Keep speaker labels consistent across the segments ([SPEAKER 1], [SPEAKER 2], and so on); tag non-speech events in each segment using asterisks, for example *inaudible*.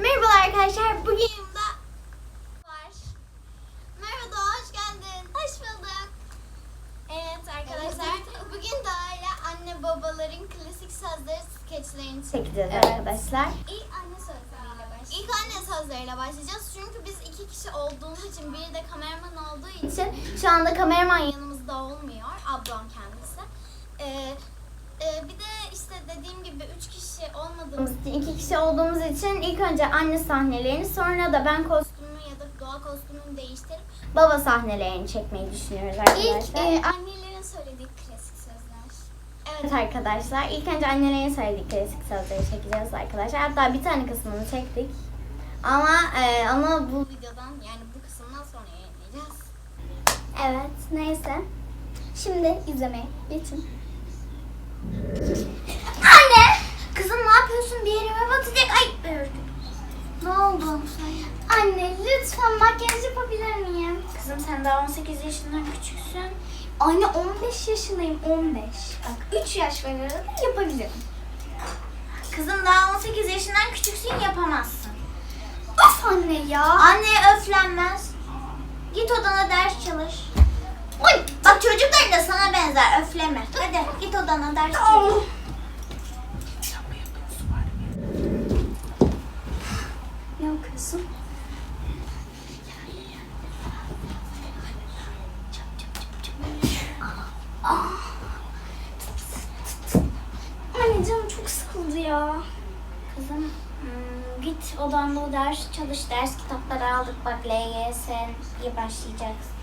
[SPEAKER 1] Merhabalar arkadaşlar. Bugün yanımda var. Merhaba Doğa, hoş geldin. Hoş bulduk. Evet arkadaşlar. Bugün Doğa ile anne babaların klasik sözleri skeçlerini çekeceğiz
[SPEAKER 2] Evet.
[SPEAKER 1] arkadaşlar. İlk anne sözleriyle başlayacağız. İlk anne sözleriyle başlayacağız. Çünkü biz iki kişi olduğumuz için biri de kameraman olduğu için şu anda kameraman yanımızda olmuyor. Ablam kendisi. Ee, ee, bir de işte dediğim gibi üç kişi olmadığımız için, iki kişi olduğumuz için ilk önce anne sahnelerini sonra da ben kostümümü ya da doğa kostümümü değiştirip baba sahnelerini çekmeyi düşünüyoruz arkadaşlar. İlk annelerin söylediği klasik sözler. Evet arkadaşlar ilk önce annelerin söylediği klasik sözleri çekeceğiz arkadaşlar. Hatta bir tane kısmını çektik. Ama e, ama bu videodan yani bu kısımdan sonra yayınlayacağız. Evet neyse. Şimdi izlemeye geçin. Anne! Kızım ne yapıyorsun? Bir yerime batacak. Ay ördüm. Ne oldu? Anne lütfen makyaj yapabilir miyim? Kızım sen daha 18 yaşından küçüksün. Anne 15 yaşındayım 15. Bak 3 yaş var arada yapabilirim. Kızım daha 18 yaşından küçüksün yapamazsın. Of anne ya. Anne öflenmez. Git odana ders çalış. Oy, bak çocuklar da sana benzer öfleme. Hadi git odana ders çalış. Ne okuyorsun? Anne canım çok sıkıldı ya. Kızım hmm, git odanda ders çalış. Ders kitapları aldık bak LGS'ye başlayacaksın.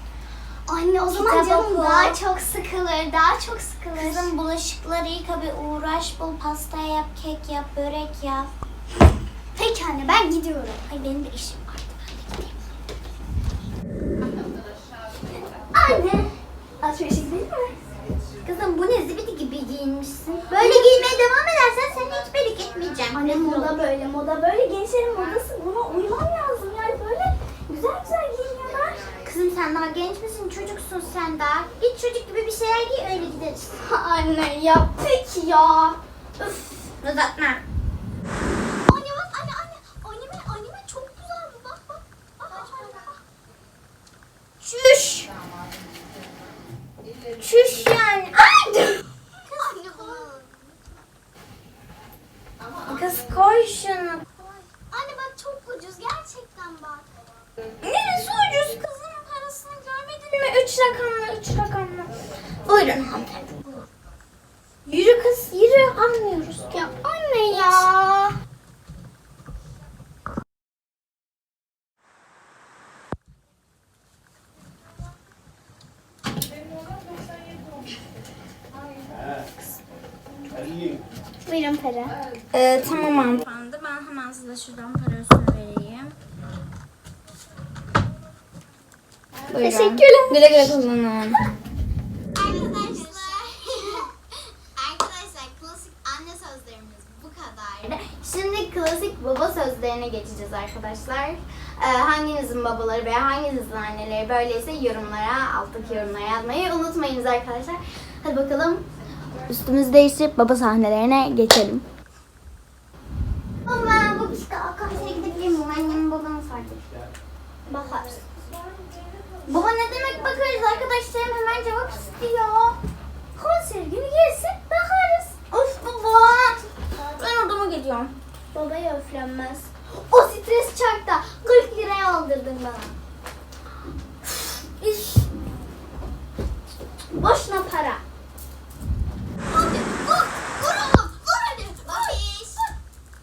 [SPEAKER 2] Anne o zaman
[SPEAKER 1] Kitap
[SPEAKER 2] canım
[SPEAKER 1] oku.
[SPEAKER 2] daha çok sıkılır, daha çok sıkılır.
[SPEAKER 1] Kızım bulaşıkları yıka bir uğraş bul. Pasta yap, kek yap, börek yap.
[SPEAKER 2] Peki anne ben gidiyorum.
[SPEAKER 1] Ay benim de işim var.
[SPEAKER 2] Anne. Alışverişe gidelim mi?
[SPEAKER 1] Kızım bu ne zibidi gibi giyinmişsin. Böyle giymeye devam edersen seni hiç belik etmeyeceğim.
[SPEAKER 2] Anne moda böyle, moda böyle. Gençlerin modası buna uymam lazım. Yani böyle güzel güzel
[SPEAKER 1] sen daha genç misin? Çocuksun sen daha. Git çocuk gibi bir şeyler giy öyle gideriz. *laughs*
[SPEAKER 2] Anne ya peki ya.
[SPEAKER 1] Üf uzatma. Anne bak anne anne. Anime anime çok güzel bu bak bak. Bak bak bak. Çüş. Çüş yani. Ay! Kız koy şunu. Anne bak çok ucuz gerçekten bak. Neresi ucuz kızım mi? Üç rakamlı üç rakamlı. Buyurun hanımefendi. Yürü kız yürü almıyoruz. Ya anne ya.
[SPEAKER 2] Buyurun para.
[SPEAKER 1] Ee, tamam hanımefendi. Ben hemen size şuradan parasını vereyim. Buyurun.
[SPEAKER 2] Teşekkürler.
[SPEAKER 1] Güle güle kullanın. Arkadaşlar, arkadaşlar klasik anne sözlerimiz bu kadardı. Şimdi klasik baba sözlerine geçeceğiz arkadaşlar. Ee, hanginizin babaları veya hanginizin anneleri böyleyse yorumlara, alttaki yorumlara yazmayı unutmayınız arkadaşlar. Hadi bakalım üstümüzü değiştirip baba sahnelerine geçelim. Baba, bu işte kahveye gidebilir miyim? Annem babamı fark Bakar. Baba ne demek bakarız arkadaşlarım hemen cevap istiyor. Konser günü gelsin bakarız. Of baba. Ben odama gidiyorum.
[SPEAKER 2] Babaya öflenmez. O stres çarkta 40 liraya aldırdın bana.
[SPEAKER 1] İş.
[SPEAKER 2] Boşuna para.
[SPEAKER 1] Hadi vur. Vur oğlum. Vur hadi. Babiş.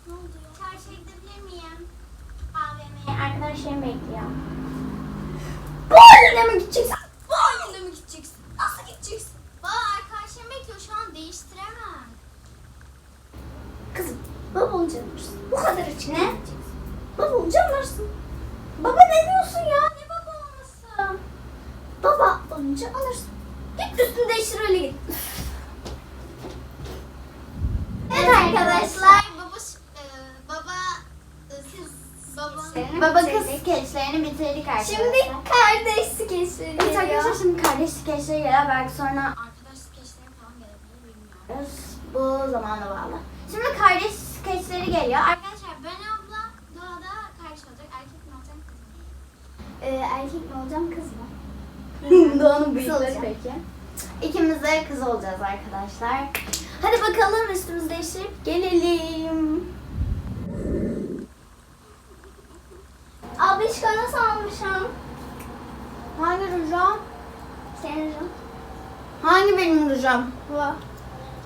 [SPEAKER 1] Ne oldu ya? Çarşıya gidebilir miyim? AVM'ye arkadaşlarım bekliyor.
[SPEAKER 2] Bu haline mi gideceksin?
[SPEAKER 1] Bu halinde mi gideceksin? Nasıl gideceksin? Baba arkadaşlarım bekliyor şu an değiştiremem.
[SPEAKER 2] Kızım baba olunca anlarsın. Bu kadar açık.
[SPEAKER 1] Ne?
[SPEAKER 2] Baba olunca anlarsın. Baba ne diyorsun ya?
[SPEAKER 1] Ne baba olması?
[SPEAKER 2] Baba olunca anlarsın. Git üstünü değiştir öyle git.
[SPEAKER 1] Evet arkadaşlar skeçlerini Baba kız bitirdik. skeçlerini bitirdik arkadaşlar.
[SPEAKER 2] Şimdi kardeş skeçleri
[SPEAKER 1] Evet
[SPEAKER 2] geliyor.
[SPEAKER 1] arkadaşlar şimdi kardeş skeçleri geliyor. Belki sonra arkadaş skeçleri falan gelebilir. Bu zamana bağlı. Şimdi kardeş skeçleri geliyor. Arkadaşlar ben abla doğada kardeş olacak. Erkek mi olacağım kız mı?
[SPEAKER 2] Ee, erkek mi olacağım kız mı? *laughs*
[SPEAKER 1] Doğanın
[SPEAKER 2] büyükleri
[SPEAKER 1] peki. İkimiz de kız olacağız arkadaşlar. Hadi bakalım üstümüzü değiştirip gelelim. Hangi benim rujam?
[SPEAKER 2] Bu.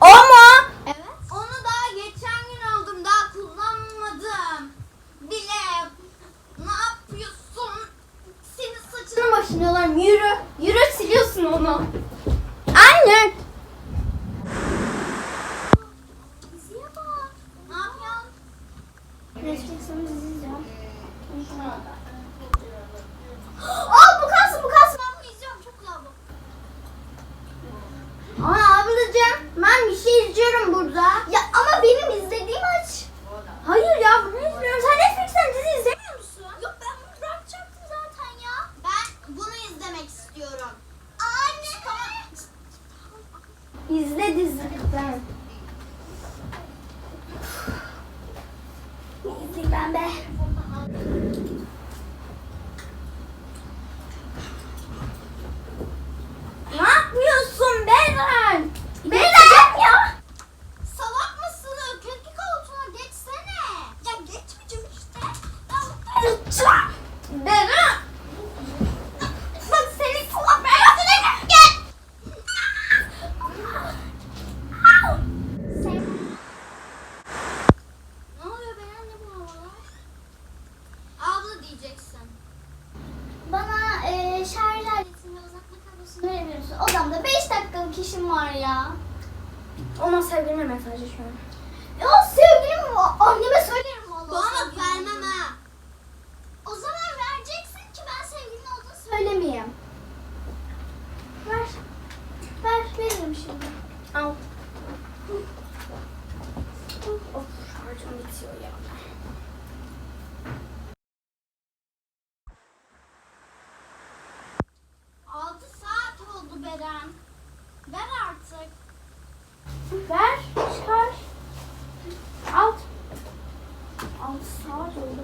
[SPEAKER 1] O mu?
[SPEAKER 2] Evet.
[SPEAKER 1] Onu daha geçen gün aldım. Daha kullanmadım. Bile. Ne yapıyorsun? Senin saçını başını yolarım. Yürü. Yürü siliyorsun onu. Anne.
[SPEAKER 2] Diziye bak.
[SPEAKER 1] Ne yapıyorsun?
[SPEAKER 2] Netflix'in dizi izliyorum.
[SPEAKER 1] Aa bu kalsın bu kalsın. Ben bunu izliyorum. Çok güzel bu. Ama ablacığım ben bir şey izliyorum burada.
[SPEAKER 2] Ya ama benim izlediğim aç.
[SPEAKER 1] Hayır ya bunu izliyorum. Sen Netflix'ten dizi izlemiyor musun?
[SPEAKER 2] Yok ben bunu bırakacaktım zaten ya.
[SPEAKER 1] Ben bunu izlemek istiyorum.
[SPEAKER 2] Anne.
[SPEAKER 1] İzle diziden.
[SPEAKER 2] İzleyeyim ben be.
[SPEAKER 1] Ne yapıyorsun Beren?
[SPEAKER 2] Beren ya.
[SPEAKER 1] Salak mısın? Öküzlük koltuğuna geçsene.
[SPEAKER 2] Ya geçmeyeceğim işte.
[SPEAKER 1] Beren! Bak seni salak Beren gel.
[SPEAKER 2] Sen
[SPEAKER 1] Ne oluyor Beren ne bu havalar? Abla diyeceksin.
[SPEAKER 2] bana e, şarj aletini ve uzatma kablosunu verebilir misin? Odamda 5 dakikalık işim var ya.
[SPEAKER 1] Ona sevgilime mesajlaşıyorum.
[SPEAKER 2] Ya sevgilim. Anneme söylerim vallahi.
[SPEAKER 1] Bana vermem ha.
[SPEAKER 2] O zaman vereceksin ki ben sevgilin olduğunu söylemeyeyim. Ver. Ver veririm şimdi.
[SPEAKER 1] Al. Of şarjım bitiyor ya. Altı saat oldu Beren. Ver artık.
[SPEAKER 2] Ver. Çıkar. Al. 6 saat oldu.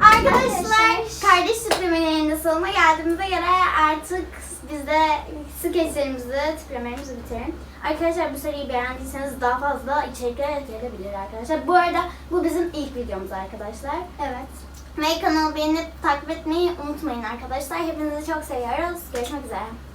[SPEAKER 1] Arkadaşlar kardeş tiplemelerinin sonuna geldiğimize göre artık biz de skeçlerimizi, tiplemelerimizi bitirelim. Arkadaşlar bu seriyi beğendiyseniz daha fazla içerikler gelebilir arkadaşlar. Bu arada bu bizim ilk videomuz arkadaşlar.
[SPEAKER 2] Evet.
[SPEAKER 1] Ve kanalı beğenip takip etmeyi unutmayın arkadaşlar. Hepinizi çok seviyoruz. Görüşmek üzere.